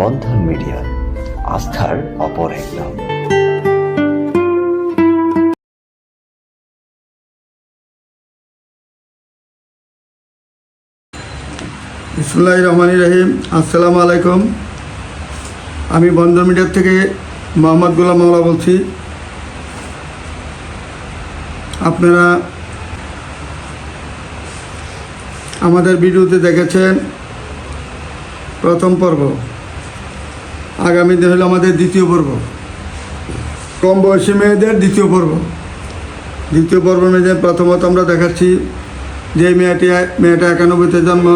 বন্ধন media, আস্থার অপর এক নাম ইসমুল্লাহ রহমান রহিম, আসসালামু আলাইকুম। আমি বন্দর মিডিয়ার থেকে মোহাম্মদ গোলাম মাওলা বলছি। আপনারা আমাদের ভিডিওতে দেখেছেন প্রথম পর্ব। আগামী দিন হলো আমাদের দ্বিতীয় পর্ব। কম বয়সী মেয়েদের দ্বিতীয় পর্ব। দ্বিতীয় পর্ব মেয়েদের প্রথমত আমরা দেখাচ্ছি যে মেয়েটি, মেয়েটা একানব্বইতে জন্ম,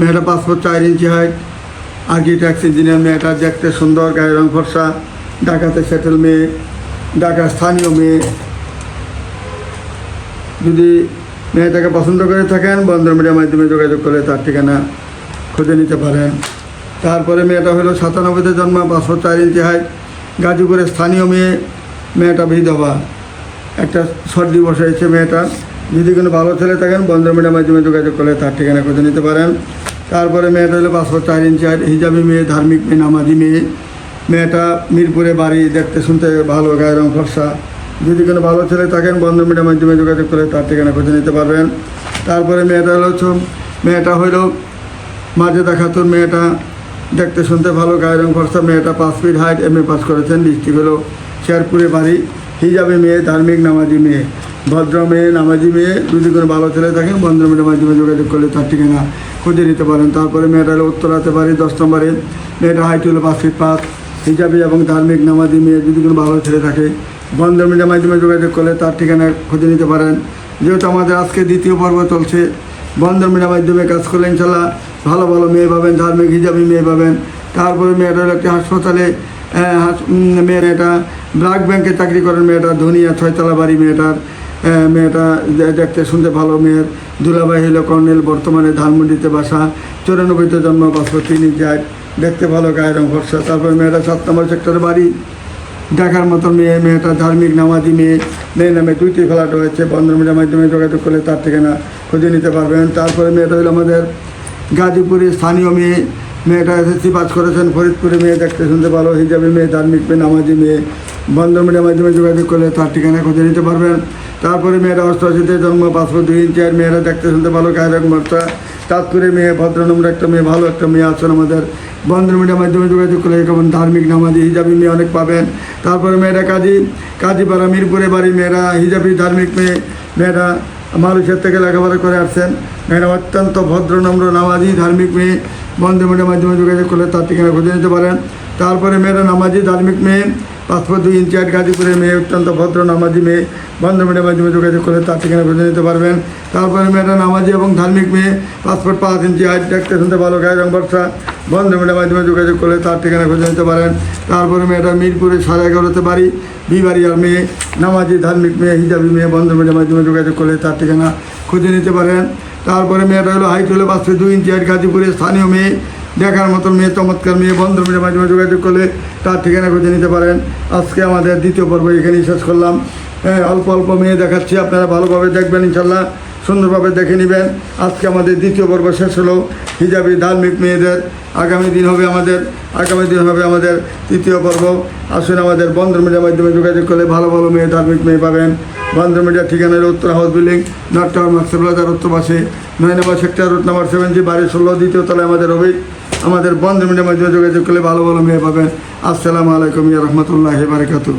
মেয়েটা পাসপোর্ট চার ইঞ্চি হাইট আর্কিটেক্ট ইঞ্জিনিয়ার মেয়েটা দেখতে সুন্দর, গায়ের রং ফর্সা, ঢাকাতে সেটেল মেয়ে ঢাকার স্থানীয় মেয়ে। যদি মেয়েটাকে পছন্দ করে থাকেন বন্ধন মিডিয়ার মাধ্যমে যোগাযোগ করলে তার ঠিকানা খুঁজে নিতে পারেন। তারপরে মেয়েটা হলো সাতানব্বইতে জন্ম পাসপোর্ট চার ইঞ্চি হাইট গাজীপুরের স্থানীয় মেয়ে, মেয়েটা বিধবা। একটা সর্দি বসেছে মেয়েটা। যদি কোনো ভালো ছেলে থাকেন বন্ধ মিডিয়ার মাধ্যমে যোগাযোগ করলে তার ঠিকানা খুঁজে নিতে পারেন। তারপরে মেয়েটা হলো পাসপোর্ট চার ইঞ্চি হাইট হিজাবি মেয়ে, ধার্মিক মেয়ে, নামাজি মেয়ে। মেয়েটা মিরপুরে বাড়ি, দেখতে শুনতে ভালো, গায়ের রং ফর্সা। যদি কোনো ভালো ছেলে থাকেন বন্ধ মিডিয়ার মাধ্যমে যোগাযোগ করে তার ঠিকানা খুঁজে নিতে পারবেন। তারপরে মেয়েটা হলো মেয়েটা হইল মাঝে খাতুন, মেয়েটা দেখতে, শুনতে ভালো, গায়ের রং ফর্সা, মেয়েটা পাঁচ feet height M A pass করেছেন, ডিস্ট্রিক্ট হলো শেরপুরে বাড়ি। হিজাবে মেয়ে, ধার্মিক নামাজি মেয়ে। ভদ্র মেয়ে, নামাজি মেয়ে, যদি কোনো ভালো ছেলে থাকেন বন্ধন মিডিয়ার মাধ্যমে যোগাযোগ করলে তার ঠিকানা খুঁজে নিতে পারেন। তারপরে মেয়েটা হলো উত্তরাতে বাড়ি, দশ নম্বরে। মেয়েটা হাইট হলো পাঁচ ফিট পাঁচ, হিজাবি এবং ধার্মিক নামাজি মেয়ে, যদি কোনো ভালো ছেলে থাকে বন্ধন মিডিয়ার মাধ্যমে যোগাযোগ করলে তার ঠিকানা খুঁজে নিতে পারেন। যেহেতু আমাদের আজকে দ্বিতীয় পর্ব চলছে বন্ধন মিডিয়ার মাধ্যমে কাজ করলে ইনশাল্লাহ ভালো ভালো মেয়ে পাবেন, ধার্মিক হিজাবি মেয়ে পাবেন। তারপরে মেয়েটা একটি হাসপাতালে মেয়েটা ব্লাড ব্যাংকে চাকরি করেন মেয়েটা, ধনিয়া ছয়তলা বাড়ি মেয়েটার। মেয়েটা দেখতে শুনতে ভালো মেয়ের। দুলাভাই হলো কর্নেল, বর্তমানে ধানমন্ডিতে বাসা। চৌরানব্বইতে জন্ম পাসপোর্ট তিনি যায় দেখতে ভালো গায়ের রং ফর্সা। তারপরে মেয়েটা সাত নম্বর সেক্টরে বাড়ি। দেখার মতো মেয়ে, মেয়েটা ধার্মিক, নামাজি মেয়ে। মেয়ে নামে দুইটি ফ্ল্যাট হয়েছে বন্ধন মিডিয়ার মাধ্যমে যোগাযোগ করলে তার ঠিকানা খুঁজে নিতে পারবেন। তারপরে মেয়েটা হলো আমাদের গাজীপুরের স্থানীয় মেয়ে, মেয়েটা এসএসসি পাস করেছেন ফরিদপুরে মেয়ে দেখতে শুনতে ভালো, হিজাবি মেয়ে, ধার্মিক মেয়ে, নামাজি মেয়ে। বন্ধ মিডিয়ার মাধ্যমে যোগাযোগ করলে তার ঠিকানা খুঁজে নিতে পারবেন। তারপরে মেয়েরা অষ্টআশিতে জন্ম, পাসপোর্ট দুই ইঞ্চি, আর মেয়েরা দেখতে শুনতে ভালো গায়ের মর্তা চাঁদপুরে মেয়ে, ভদ্রনম্র একটা মেয়ে, ভালো একটা মেয়ে আছেন আমাদের। বন্ধ মিডিয়ার মাধ্যমে যোগাযোগ করলে কেমন ধার্মিক, নামাজি, হিজাবি মেয়ে অনেক পাবেন। তারপরে মেয়েরা কাজী, কাজীপাড়া, মিরপুরে বাড়ি মেয়েরা, হিজাবি, ধার্মিক মেয়ে, মেয়েরা মানুষের থেকে লেখাপড়া করে আসছেন। মেয়েরা অত্যন্ত ভদ্র, নম্র, নামাজি, ধার্মিক মেয়ে। বন্ধু মেয়েদের মাধ্যমে যোগাযোগ করলে তার ঠিকানা খুঁজে নিতে পারেন। তারপরে মেয়েরা নামাজি, ধার্মিক মেয়ে। পাসপোর্ট দুই ইঞ্চি আট গাজীপুরের মেয়ে, অত্যন্ত ভদ্র নামাজি মেয়ে, বন্ধু মিডিয়ার মাধ্যমে যোগাযোগ করলে তার ঠিকানা খুঁজে নিতে পারবেন। তারপরে মেয়েটা নামাজি এবং ধার্মিক মেয়ে, পাসপোর্ট পাঁচ ইঞ্চি হাইট দেখতে শুনতে ভালো, গায়ের রং বর্ষা বন্ধু মিডিয়ার মাধ্যমে যোগাযোগ করলে তার ঠিকানা খুঁজে নিতে পারেন। তারপরে মেয়েটা মিরপুরে সাড়ে এগারোতে বাড়ি, বিবাড়িয়ার মেয়ে, নামাজি ধার্মিক মেয়ে, হিজাবি মেয়ে, বন্ধু মিডিয়ার মাধ্যমে যোগাযোগ করলে তার ঠিকানা খুঁজে নিতে পারেন। তারপরে মেয়েটা হলো হাইট হলো পাঁচশো দুই ইঞ্চি হাইট গাজীপুরের স্থানীয় মেয়ে দেখার মতন মেয়ে, চমৎকার মেয়ে, বন্ধু মিডিয়ার মাধ্যমে যোগাযোগ করলে তার ঠিকানা খুঁজে নিতে পারেন। আজকে আমাদের দ্বিতীয় পর্ব এখানেই শেষ করলাম। হ্যাঁ অল্প অল্প মেয়ে দেখাচ্ছি, আপনারা ভালোভাবে দেখবেন ইনশাল্লাহ, সুন্দরভাবে দেখে নেবেন। আজকে আমাদের দ্বিতীয় পর্ব শেষ হলো, হিজাবি ধার্মিক মেয়েদের আগামী দিন হবে আমাদের, আগামী দিন হবে আমাদের তৃতীয় পর্ব। আসুন আমাদের বন্ধন মিডিয়ার মাধ্যমে যোগাযোগ করলে ভালো ভালো মেয়ে, ধার্মিক মেয়ে পাবেন। বন্ধন মিডিয়ার ঠিকানা উত্তর হাউস বিল্ডিং নর্থ টাওয়ার মার্সেবলাদার উত্তর পাশে, নয় নম্বর sector, route number seven G, বাড়ি ষোলো, দ্বিতীয় তলায় আমাদের অভিক আমাদের বন্ধু মিডিয়ামে যোগাযোগ করলে ভালো ভালো মেয়ে পাবেন। আসসালামু আলাইকুম ইয়া রহমতুল্লাহ বারকাতু